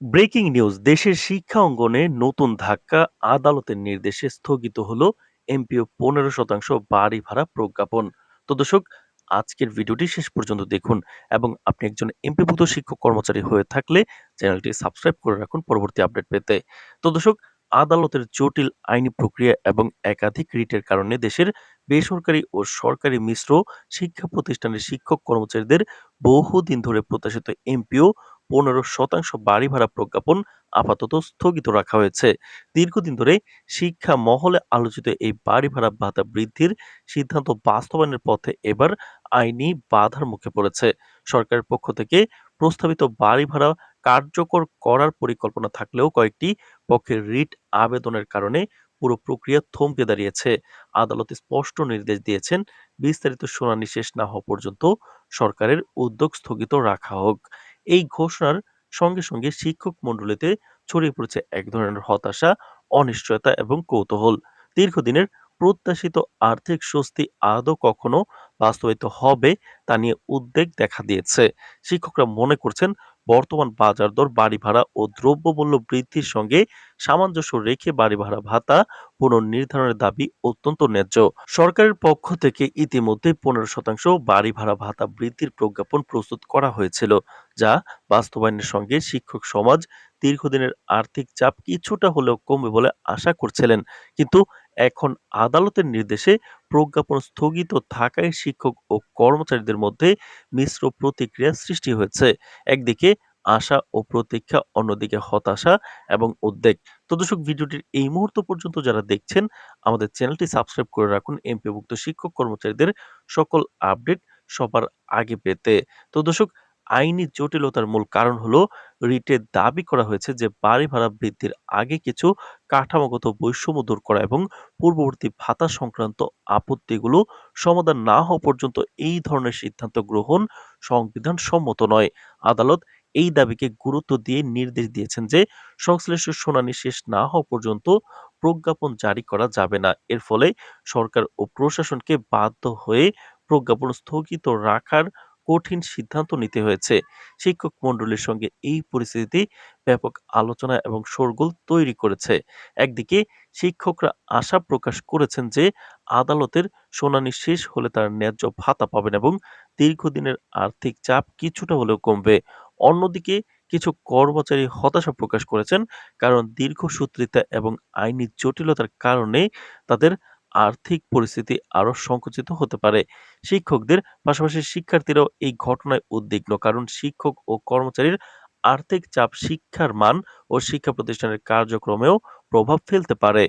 Breaking news, দেশের শিক্ষা অঙ্গনে নতুন ধাক্কা, আদালতের নির্দেশে স্থগিত হলো এমপিও পনেরো শতাংশ বাড়ি ভাড়া প্রজ্ঞাপন। তো দর্শক, আজকের ভিডিওটি শেষ পর্যন্ত দেখুন এবং আপনি একজন এমপিভুক্ত শিক্ষক কর্মচারী হয়ে থাকলে চ্যানেলটি সাবস্ক্রাইব করে রাখুন পরবর্তী আপডেট পেতে। তো দর্শক, আদালতের জটিল আইনি প্রক্রিয়া এবং একাধিক রিটের কারণে দেশের বেসরকারি ও সরকারি মিশ্র শিক্ষা প্রতিষ্ঠানের শিক্ষক কর্মচারীদের বহুদিন ধরে প্রত্যাশিত এমপিও পনেরো শতাংশ বাড়ি ভাড়া প্রজ্ঞাপন আপাতত স্থগিত রাখা হয়েছে। দীর্ঘদিন ধরে শিক্ষা মহলে আলোচিত এই বাড়ি ভাড়া ভাতা বৃদ্ধির সিদ্ধান্ত বাস্তবায়নের পথে এবার আইনি বাধার মুখে পড়েছে। সরকারের পক্ষ থেকে প্রস্তাবিত বাড়ি ভাড়া কার্যকর করার পরিকল্পনা থাকলেও কয়েকটি পক্ষের রিট আবেদনের কারণে পুরো প্রক্রিয়া থমকে দাঁড়িয়েছে। আদালত স্পষ্ট নির্দেশ দিয়েছেন, বিস্তারিত শুনানি শেষ না হওয়া পর্যন্ত সরকারের উদ্যোগ স্থগিত রাখা হোক। এই ঘোষণার সঙ্গে সঙ্গে শিক্ষক মণ্ডলীতে ছড়িয়ে পড়েছে এক ধরনের হতাশা, অনিশ্চয়তা এবং কৌতূহল। দীর্ঘদিনের প্রত্যাশিত আর্থিক স্বস্তি আদৌ কখনো বাস্তবায়িত হবে তা নিয়ে উদ্বেগ দেখা দিয়েছে। শিক্ষকরা মনে করছেন, বর্তমান বাজার দর বাড়ি ভাড়া ও দ্রব্যমূল্য বৃদ্ধির সঙ্গে সামঞ্জস্য রেখে বাড়ি ভাড়া ভাতা পুনর্নির্ধারণের দাবি অত্যন্ত ন্যায্য। সরকারের পক্ষ থেকে ইতিমধ্যে পনেরো শতাংশ বাড়ি ভাড়া ভাতা বৃদ্ধির প্রজ্ঞাপন প্রস্তুত করা হয়েছিল। যা বাস্তবায়নের সঙ্গে শিক্ষক সমাজ দীর্ঘদিনের আর্থিক চাপ কিছুটা হলেও কমবে বলে আশা করছিলেন। কিন্তু এখন আদালতের নির্দেশে প্রজ্ঞাপন স্থগিত থাকায় শিক্ষক ও কর্মচারীদের মধ্যে মিশ্র প্রতিক্রিয়া সৃষ্টি হয়েছে। একদিকে আশা ও প্রতীক্ষা, অন্যদিকে হতাশা এবং উদ্বেগ। তো দর্শক, ভিডিওটির এই মুহূর্ত পর্যন্ত যারা দেখছেন, আমাদের চ্যানেলটি সাবস্ক্রাইব করে রাখুন এমপিভুক্ত শিক্ষক কর্মচারীদের সকল আপডেট সবার আগে পেতে। তো দর্শক আইনি জটিলতার মূল কারণ হলো রিটে দাবি করা হয়েছে যে বাড়ি ভাড়া বৃদ্ধির আগে কিছু কাঠামোগত বৈষম্য দূর করা এবং পূর্ববর্তী ভাতা সংক্রান্ত আপত্তিগুলো সমাধান না হওয়া পর্যন্ত এই ধরনের সিদ্ধান্ত গ্রহণ সংবিধান সম্মত নয়। আদালত এই দাবিকে গুরুত্ব দিয়ে নির্দেশ দিয়েছেন যে সংশ্লিষ্ট শুনানি শেষ না হওয়া পর্যন্ত প্রজ্ঞাপন জারি করা যাবে না। এর ফলে সরকার ও প্রশাসনকে বাধ্য হয়ে প্রজ্ঞাপন স্থগিত রাখার কঠিন সিদ্ধান্ত নিতে হয়েছে। শিক্ষক মণ্ডলীর সঙ্গে এই পরিস্থিতি ব্যাপক আলোচনা এবং শোরগোল তৈরি করেছে। একদিকে শিক্ষকরা আশা প্রকাশ করেছেন যে আদালতের শুনানি শেষ হলে তার ন্যায্য ভাতা পাবেন এবং দীর্ঘদিনের আর্থিক চাপ কিছুটা হলেও কমবে। অন্যদিকে কিছু কর্মচারী হতাশা প্রকাশ করেছেন কারণ দীর্ঘসূত্রিতা এবং আইনি জটিলতার কারণে তাদের আর্থিক পরিস্থিতি আরও সংকুচিত হতে পারে। শিক্ষকদের পাশাপাশি শিক্ষার্থীরাও এই ঘটনায় উদ্বিগ্ন, কারণ শিক্ষক ও কর্মচারীর আর্থিক চাপ শিক্ষার মান ও শিক্ষা প্রতিষ্ঠানের কার্যক্রমেও প্রভাব ফেলতে পারে।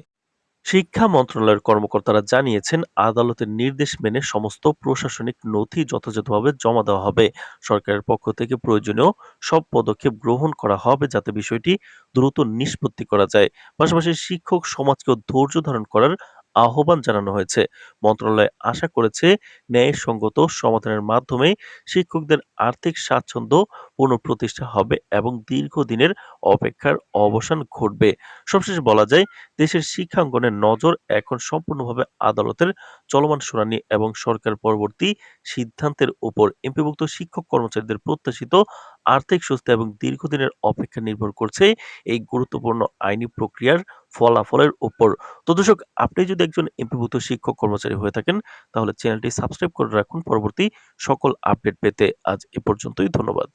শিক্ষা মন্ত্রণালয়ের কর্মকর্তারা জানিয়েছেন, আদালতের নির্দেশ মেনে সমস্ত প্রশাসনিক নথি যথাযথভাবে জমা দেওয়া হবে। সরকারের পক্ষ থেকে প্রয়োজনীয় সব পদক্ষেপ গ্রহণ করা হবে যাতে বিষয়টি দ্রুত নিষ্পত্তি করা যায়। পাশাপাশি শিক্ষক সমাজকেও ধৈর্য ধারণ করার আহ্বান জানানো হয়েছে। মন্ত্রণালয় আশা করেছে ন্যায়সঙ্গত সমাধানের মাধ্যমে শিক্ষকদের আর্থিক স্বাচ্ছন্দ্য পুনঃপ্রতিষ্ঠা হবে এবং দীর্ঘদিনের অপেক্ষার অবসান ঘটবে। সবশেষে বলা যায়, দেশের শিক্ষাঙ্গনের নজর এখন সম্পূর্ণভাবে আদালতের চলমান শুনানি এবং সরকার পরবর্তী সিদ্ধান্তের উপর। এমপিভুক্ত শিক্ষক কর্মচারীদের প্রত্যাশিত আর্থিক সুস্থ এবং দীর্ঘদিনের অপেক্ষা নির্ভর করছে এই গুরুত্বপূর্ণ আইনি প্রক্রিয়ার ফলাফলের উপর। তো দর্শক, আপনি যদি একজন এমপিভুক্ত শিক্ষক কর্মচারী হয়ে থাকেন, তাহলে চ্যানেলটি সাবস্ক্রাইব করে রাখুন। পরবর্তী সকল আপডেট পেতে আজ এ পর্যন্তই ধন্যবাদ।